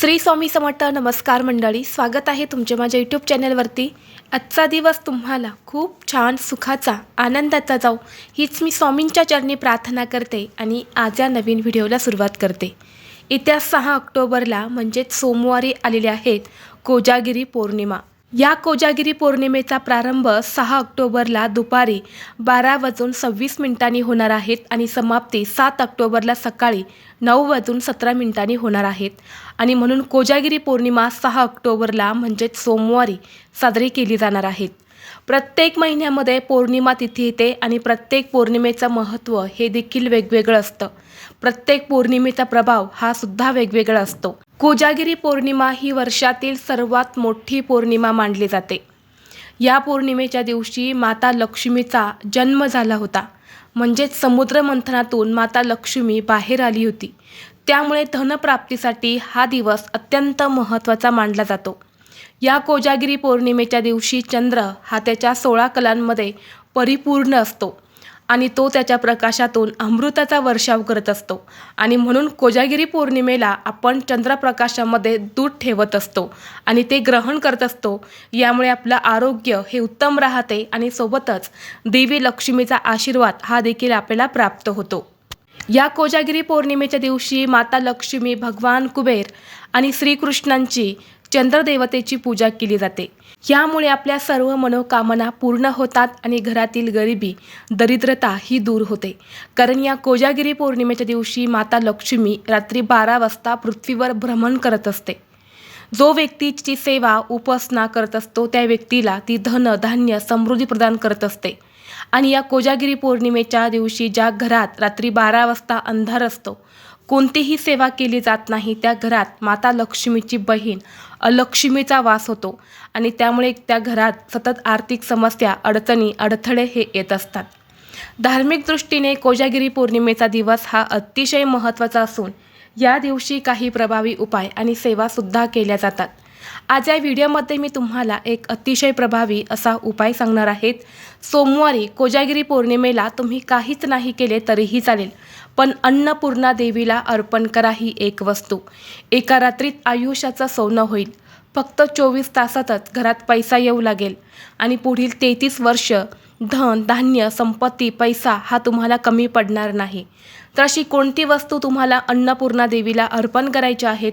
श्री स्वामी समर्थ नमस्कार मंडळी स्वागत आहे तुमचे माझ्या यूट्यूब चॅनलवरती. आजचा दिवस तुम्हाला खूप छान सुखाचा आनंदाचा जाऊ हीच मी स्वामींच्या चरणी प्रार्थना करते आणि आज या नवीन व्हिडिओला सुरुवात करते. येत्या सहा ऑक्टोबरला म्हणजेच सोमवारी आलेले आहेत कोजागिरी पौर्णिमा. या कोजागिरी पौर्णिमेचा प्रारंभ सहा ऑक्टोबरला दुपारी बारा वाजून सव्वीस मिनिटांनी होणार आहेत आणि समाप्ती सात ऑक्टोबरला सकाळी नऊ वाजून सतरा मिनिटांनी होणार आहेत. आणि म्हणून कोजागिरी पौर्णिमा सहा ऑक्टोबरला म्हणजेच सोमवारी साजरी केली जाणार आहेत प्रत्येक महिन्यामध्ये पौर्णिमा तिथी येते आणि प्रत्येक पौर्णिमेचं महत्त्व हे देखील वेगवेगळं असतं. प्रत्येक पौर्णिमेचा प्रभाव हा सुद्धा वेगवेगळा असतो. कोजागिरी पौर्णिमा ही वर्षातील सर्वात मोठी पौर्णिमा मानली जाते. या पौर्णिमेच्या दिवशी माता लक्ष्मीचा जन्म झाला होता. म्हणजेच समुद्रमंथनातून माता लक्ष्मी बाहेर आली होती. त्यामुळे धनप्राप्तीसाठी हा दिवस अत्यंत महत्त्वाचा मानला जातो. या कोजागिरी पौर्णिमेच्या दिवशी चंद्र हा त्याच्या सोळा कलांमध्ये परिपूर्ण असतो. आणि तो त्याच्या प्रकाशातून अमृताचा वर्षाव करत असतो. आणि म्हणून कोजागिरी पौर्णिमेला आपण चंद्रप्रकाशामध्ये दूध ठेवत असतो. आणि ते ग्रहण करत असतो. यामुळे आपलं आरोग्य हे उत्तम राहते आणि सोबतच देवी लक्ष्मीचा आशीर्वाद हा देखील आपल्याला प्राप्त होतो. या कोजागिरी पौर्णिमेच्या दिवशी माता लक्ष्मी भगवान कुबेर आणि श्रीकृष्णांची चंद्रदेवतेची पूजा केली जाते. यामुळे आपल्या सर्व मनोकामना पूर्ण होतात आणि घरातील गरिबी दरिद्रता ही दूर होते. कारण या कोजागिरी पौर्णिमेच्या दिवशी माता लक्ष्मी रात्री बारा वाजता पृथ्वीवर भ्रमण करत असते. जो व्यक्तीची सेवा उपासना करत असतो त्या व्यक्तीला ती धन धान्य समृद्धी प्रदान करत असते. आणि या कोजागिरी पौर्णिमेच्या दिवशी ज्या घरात रात्री बारा वाजता अंधार असतो कोणतीही सेवा केली जात नाही त्या घरात माता लक्ष्मीची बहीण अलक्ष्मीचा वास होतो आणि त्यामुळे त्या घरात सतत आर्थिक समस्या अडचणी अडथळे हे येत असतात. धार्मिक दृष्टीने कोजागिरी पौर्णिमेचा दिवस हा अतिशय महत्त्वाचा असून या दिवशी काही प्रभावी उपाय आणि सेवासुद्धा केल्या जातात. आज या व्हिडिओमध्ये मी तुम्हाला एक अतिशय प्रभावी असा उपाय सांगणार आहेत सोमवारी कोजागिरी पौर्णिमेला तुम्ही काहीच नाही केले तरीही चालेल पण अन्नपूर्णा देवीला अर्पण करा ही एक वस्तू. एका रात्रीत आयुष्याचं सोनं होईल. फक्त चोवीस तासातच घरात पैसा येऊ लागेल. आणि पुढील तेहतीस वर्ष धन धान्य संपत्ती पैसा हा तुम्हाला कमी पडणार नाही. तर अशी कोणती वस्तू तुम्हाला अन्नपूर्णा देवीला अर्पण करायच्या आहेत?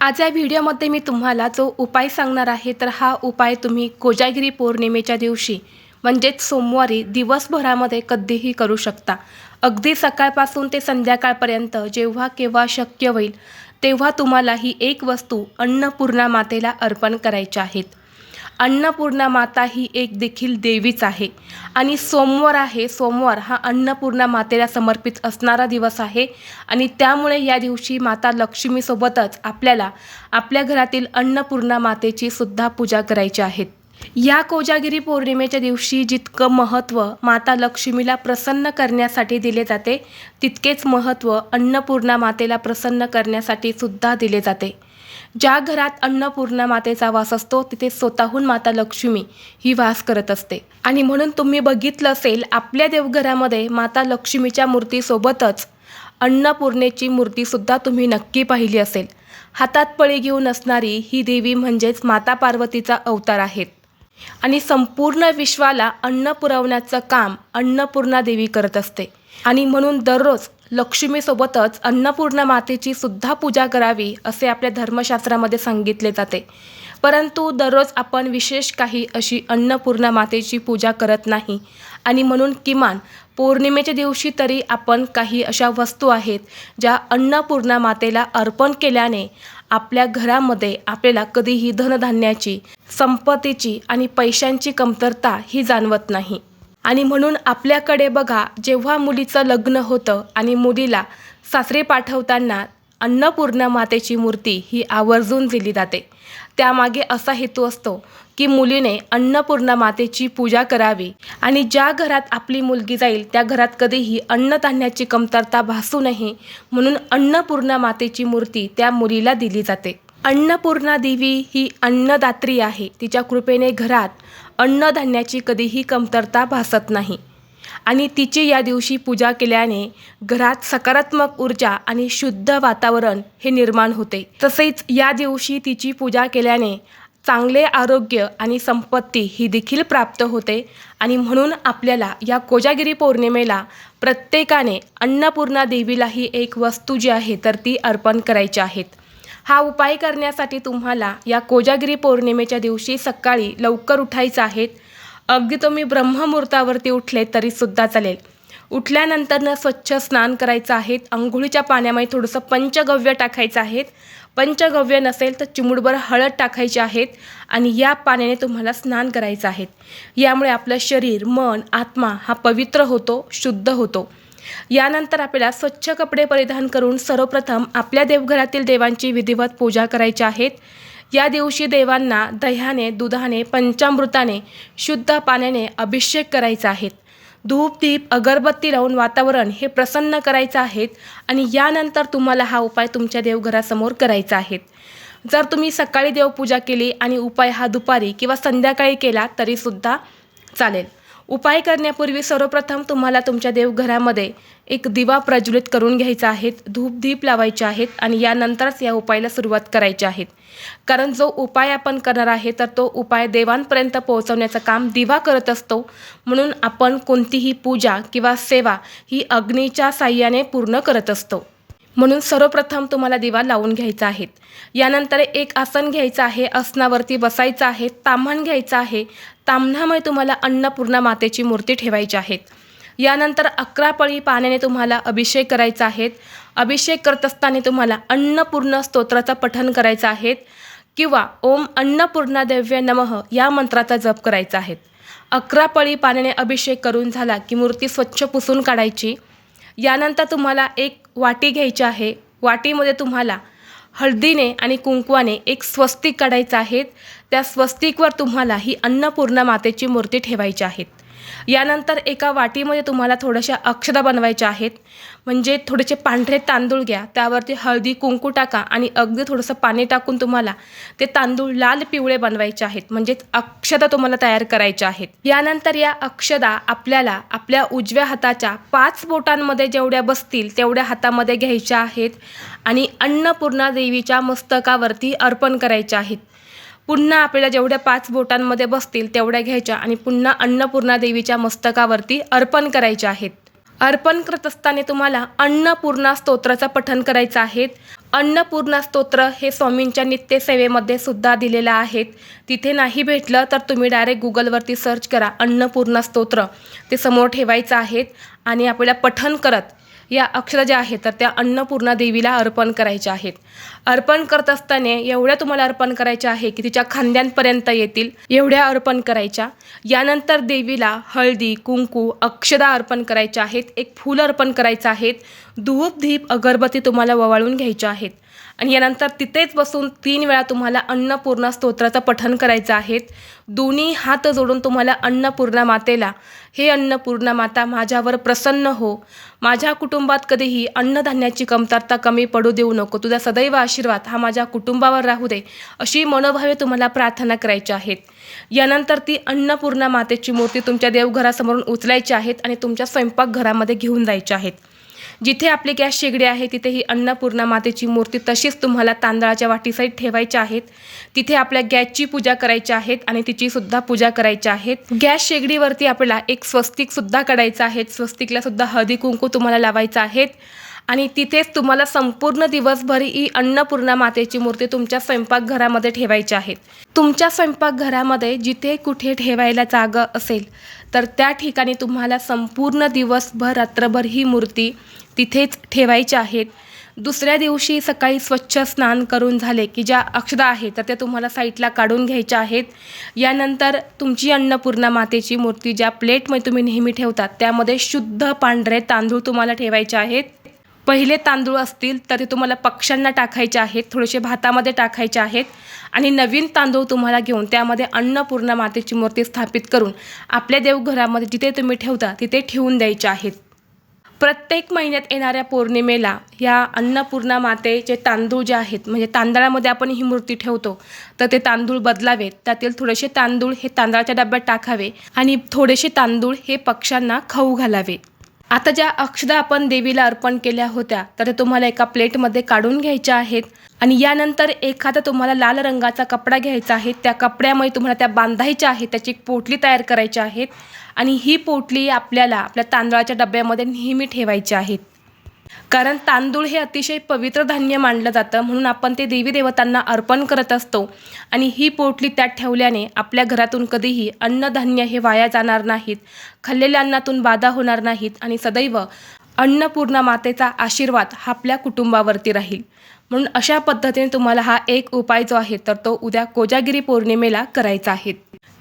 आज या व्हिडिओमध्ये मी तुम्हाला जो उपाय सांगणार आहे तर हा उपाय तुम्ही कोजागिरी पौर्णिमेच्या दिवशी म्हणजेच सोमवारी दिवसभरामध्ये कधीही करू शकता. अगदी सकाळपासून ते संध्याकाळपर्यंत जेव्हा केव्हा शक्य होईल तेव्हा तुम्हाला ही एक वस्तू अन्नपूर्णा मातेला अर्पण करायच्या आहेत अन्नपूर्णा माता ही एक देखील देवीच आहे. आणि सोमवार आहे सोमवार हा अन्नपूर्णा मातेला समर्पित असणारा दिवस आहे. आणि त्यामुळे या दिवशी माता लक्ष्मीसोबतच आपल्याला आपल्या घरातील अन्नपूर्णा मातेची सुद्धा पूजा करायची आहेत या कोजागिरी पौर्णिमेच्या दिवशी जितकं महत्त्व माता लक्ष्मीला प्रसन्न करण्यासाठी दिले जाते तितकेच महत्त्व अन्नपूर्णा मातेला प्रसन्न करण्यासाठी सुद्धा दिले जाते. ज्या घरात अन्नपूर्णा मातेचा वास असतो तिथे स्वतःहून माता लक्ष्मी ही वास करत असते. आणि म्हणून तुम्ही बघितलं असेल आपल्या देवघरामध्ये माता लक्ष्मीच्या मूर्तीसोबतच अन्नपूर्णेची मूर्तीसुद्धा तुम्ही नक्की पाहिली असेल. हातात पळी घेऊन असणारी ही देवी म्हणजेच माता पार्वतीचा अवतार आहेत. आणि संपूर्ण विश्वाला अन्न पुरवण्याचं काम अन्नपूर्णा देवी करत असते. आणि म्हणून दररोज लक्ष्मीसोबतच अन्नपूर्णा मातेची सुद्धा पूजा करावी असे आपल्या धर्मशास्त्रामध्ये सांगितले जाते. परंतु दररोज आपण विशेष काही अशी अन्नपूर्णा मातेची पूजा करत नाही. आणि म्हणून किमान पौर्णिमेच्या दिवशी तरी आपण काही अशा वस्तू आहेत ज्या अन्नपूर्णा मातेला अर्पण केल्याने आपल्या घरामध्ये आपल्याला कधीही धनधान्याची संपत्तीची आणि पैशांची कमतरता ही जाणवत नाही. आणि म्हणून आपल्याकडे बघा जेव्हा मुलीचं लग्न होतं आणि मुलीला सासरे पाठवताना अन्नपूर्णा मातेची मूर्ती ही आवर्जून दिली जाते. त्यामागे असा हेतू असतो की मुलीने अन्नपूर्णा मातेची पूजा करावी आणि ज्या घरात आपली मुलगी जाईल त्या घरात कधीही अन्नधान्याची कमतरता भासू नये म्हणून अन्नपूर्णा मातेची मूर्ती त्या मुलीला दिली जाते. अन्नपूर्णा देवी ही अन्नदात्री आहे. तिच्या कृपेने घरात अन्नधान्याची कधीही कमतरता भासत नाही. आणि तिची या दिवशी पूजा केल्याने घरात सकारात्मक ऊर्जा आणि शुद्ध वातावरण हे निर्माण होते. तसेच या दिवशी तिची पूजा केल्याने चांगले आरोग्य आणि संपत्ती ही देखील प्राप्त होते आणि म्हणून आपल्याला या कोजागिरी पौर्णिमेला प्रत्येकाने अन्नपूर्णा देवीलाही एक वस्तू जी आहे तर ती अर्पण करायची आहेत हा उपाय करण्यासाठी तुम्हाला या कोजागिरी पौर्णिमेच्या दिवशी सकाळी लवकर उठायचं आहे. अगदी तुम्ही ब्रह्ममुहूर्तावरती उठले तरीसुद्धा चालेल. उठल्यानंतरनं स्वच्छ स्नान करायचं आहे. अंघोळीच्या पाण्यामध्ये थोडंसं पंचगव्य टाकायचं आहे. पंचगव्य नसेल तर चिमुडभर हळद टाकायची आहेत आणि या पाण्याने तुम्हाला स्नान करायचं आहे. यामुळे आपलं शरीर मन आत्मा हा पवित्र होतो शुद्ध होतो. यानंतर आपल्याला स्वच्छ कपडे परिधान करून सर्वप्रथम आपल्या देवघरातील देवांची विधिवत पूजा करायची आहेत या दिवशी देवांना दह्याने दुधाने पंचामृताने शुद्ध पाण्याने अभिषेक करायचा आहे. धूप दीप अगरबत्ती लावून वातावरण हे प्रसन्न करायचं आहेत आणि यानंतर तुम्हाला हा उपाय तुमच्या देवघरासमोर करायचा आहे. जर तुम्ही सकाळी देवपूजा केली आणि उपाय हा दुपारी किंवा संध्याकाळी केला तरीसुद्धा चालेल. उपाय करण्यापूर्वी सर्वप्रथम तुम्हाला तुमच्या देवघरामध्ये एक दिवा प्रज्वलित करून घ्यायचा आहे धूप दीप लावायचे आहेत आणि यानंतरच या उपायाला सुरुवात करायची आहेत कारण जो उपाय आपण करणार आहे तर तो उपाय देवांपर्यंत पोहोचवण्याचं काम दिवा करत असतो. म्हणून आपण कोणतीही पूजा किंवा सेवा ही अग्नीच्या साह्याने पूर्ण करत असतो. म्हणून सर्वप्रथम तुम्हाला दिवा लावून घ्यायचा आहे. यानंतर एक आसन घ्यायचं आहे आसनावरती बसायचं आहे ताम्हण घ्यायचं आहे. ताम्हणामुळे तुम्हाला अन्नपूर्णा मातेची मूर्ती ठेवायची आहेत. यानंतर अकरा पळी पाण्याने तुम्हाला अभिषेक करायचा आहे अभिषेक करत असताना तुम्हाला अन्नपूर्ण स्तोत्राचं पठण करायचं आहे किंवा ओम अन्नपूर्णा देव्य नमः या मंत्राचा जप करायचा आहे अकरा पळी पाण्याने अभिषेक करून झाला की मूर्ती स्वच्छ पुसून काढायची. यानंतर तुम्हाला एक वाटी घ्यायची आहे. वाटीमध्ये तुम्हाला हळदीने आणि कुंकवाने एक स्वस्तिक काढायचं आहे. त्या स्वस्तिकवर तुम्हाला ही अन्नपूर्णा मातेची मूर्ती ठेवायची आहेत यानंतर एका वाटीमध्ये तुम्हाला थोड्याशा अक्षदा बनवायच्या आहेत. म्हणजे थोडेसे पांढरे तांदूळ घ्या. त्यावरती हळदी कुंकू टाका आणि अगदी थोडंसं पाणी टाकून तुम्हाला ते तांदूळ लाल पिवळे बनवायचे आहेत. म्हणजेच अक्षदा तुम्हाला तयार करायच्या आहेत. यानंतर या अक्षदा आपल्याला आपल्या उजव्या हाताच्या पाच बोटांमध्ये जेवढ्या बसतील तेवढ्या हातामध्ये घ्यायच्या आहेत आणि अन्नपूर्णा देवीच्या मस्तकावरती अर्पण करायच्या आहेत. पुन्हा आपल्याला जेवढ्या पाच बोटांमध्ये बसतील तेवढ्या घ्यायच्या आणि पुन्हा अन्नपूर्णा देवीच्या मस्तकावरती अर्पण करायच्या आहेत. अर्पण करत असताना तुम्हाला अन्नपूर्णा स्तोत्राचं पठण करायचं आहे. अन्नपूर्णा स्तोत्र हे स्वामींच्या नित्यसेवेमध्ये सुद्धा दिलेलं आहेत तिथे नाही भेटलं तर तुम्ही डायरेक्ट गुगलवरती सर्च करा अन्नपूर्णा स्तोत्र. ते समोर ठेवायचं आहेत आणि आपल्याला पठण करत या अक्षरा ज्या आहेत तर त्या अन्नपूर्णा देवीला अर्पण करायच्या आहेत. अर्पण करत असताना एवढ्या तुम्हाला अर्पण करायच्या आहे की तिच्या खांद्यांपर्यंत येतील एवढ्या अर्पण करायच्या. यानंतर देवीला हळदी कुंकू अक्षदा अर्पण करायच्या आहेत एक फूल अर्पण करायचं आहेत धूप धीप अगरबत्ती तुम्हाला ववाळून घ्यायच्या आहेत. आणि यानंतर तिथेच बसून तीन वेळा तुम्हाला अन्नपूर्णा स्तोत्राचं पठन करायचं आहे दोन्ही हात जोडून तुम्हाला अन्नपूर्णा मातेला हे अन्नपूर्णा माता माझ्यावर प्रसन्न हो. माझ्या कुटुंबात कधीही अन्नधान्याची कमतरता कमी पडू देऊ नको. तुझा सदैव आशीर्वाद हा माझ्या कुटुंबावर राहू दे. अशी मनोभावे तुम्हाला प्रार्थना करायची आहेत. यानंतर ती अन्नपूर्णा मातेची मूर्ती तुमच्या देवघरासमोरून उचलायची आहेत आणि तुमच्या स्वयंपाकघरामध्ये घेऊन जायच्या आहेत. जिथे आपली गॅस शेगडी आहे तिथे ही अन्नपूर्णा मातेची मूर्ती तशीच तुम्हाला तांदळाच्या वाटीसाईड ठेवायच्या आहेत. तिथे आपल्या गॅसची पूजा करायची आहेत आणि तिची सुद्धा पूजा करायची आहेत. गॅस शेगडीवरती आपल्याला एक स्वस्तिकसुद्धा काढायचं आहे. स्वस्तिकला सुद्धा हळदी कुंकू तुम्हाला लावायचं आहेत. आणि तिथेच तुम्हाला संपूर्ण दिवसभर ही अन्नपूर्णा मातेची मूर्ती तुमच्या स्वयंपाकघरामध्ये ठेवायची आहेत तुमच्या स्वयंपाकघरामध्ये जिथे कुठे ठेवायला जागा असेल तर त्या ठिकाणी तुम्हाला संपूर्ण दिवसभर रात्रभर ही मूर्ती तिथेच ठेवायची आहेत दुसऱ्या दिवशी सकाळी स्वच्छ स्नान करून झाले की ज्या अक्षदा आहेत तर त्या तुम्हाला साईडला काढून घ्यायच्या आहेत. यानंतर तुमची अन्नपूर्णा मातेची मूर्ती ज्या प्लेटमध्ये तुम्ही नेहमी ठेवतात त्यामध्ये शुद्ध पांढरे तांदूळ तुम्हाला ठेवायचे आहेत. पहिले तांदूळ असतील तर ते तुम्हाला पक्ष्यांना टाकायचे आहेत थोडेसे भातामध्ये टाकायचे आहेत. आणि नवीन तांदूळ तुम्हाला घेऊन त्यामध्ये अन्नपूर्णा मातेची मूर्ती स्थापित करून आपल्या देवघरामध्ये जिथे तुम्ही ठेवता तिथे ठेवून द्यायचे आहेत. प्रत्येक महिन्यात येणाऱ्या पौर्णिमेला या अन्नपूर्णा मातेचे तांदूळ जे आहेत म्हणजे तांदळामध्ये आपण ही मूर्ती ठेवतो तर ते तांदूळ बदलावेत. त्यातील थोडेसे तांदूळ हे तांदळाच्या डब्यात टाकावे आणि थोडेसे तांदूळ हे पक्ष्यांना खाऊ घालावे. आता ज्या अक्षदा आपण देवीला अर्पण केल्या होत्या तर तुम्हाला एका प्लेटमध्ये काढून घ्यायच्या आहेत. आणि यानंतर एखादा तुम्हाला लाल रंगाचा कपडा घ्यायचा आहे त्या कपड्यामध्ये तुम्हाला त्या बांधायच्या आहेत त्याची एक पोटली तयार करायची आहेत आणि ही पोटली आपल्याला आपल्या तांदळाच्या डब्यामध्ये नेहमी ठेवायची आहेत कारण तांदूळ हे अतिशय पवित्र धान्य मानलं जातं म्हणून आपण ते देवी देवतांना अर्पण करत असतो. आणि ही पोटली त्यात ठेवल्याने आपल्या घरातून कधीही अन्नधान्य हे वाया जाणार नाहीत खाल्लेल्या अन्नातून बाधा होणार नाहीत आणि सदैव अन्नपूर्णा मातेचा आशीर्वाद हा आपल्या कुटुंबावरती राहील. म्हणून अशा पद्धतीने तुम्हाला हा एक उपाय जो आहे तर तो उद्या कोजागिरी पौर्णिमेला करायचा आहे.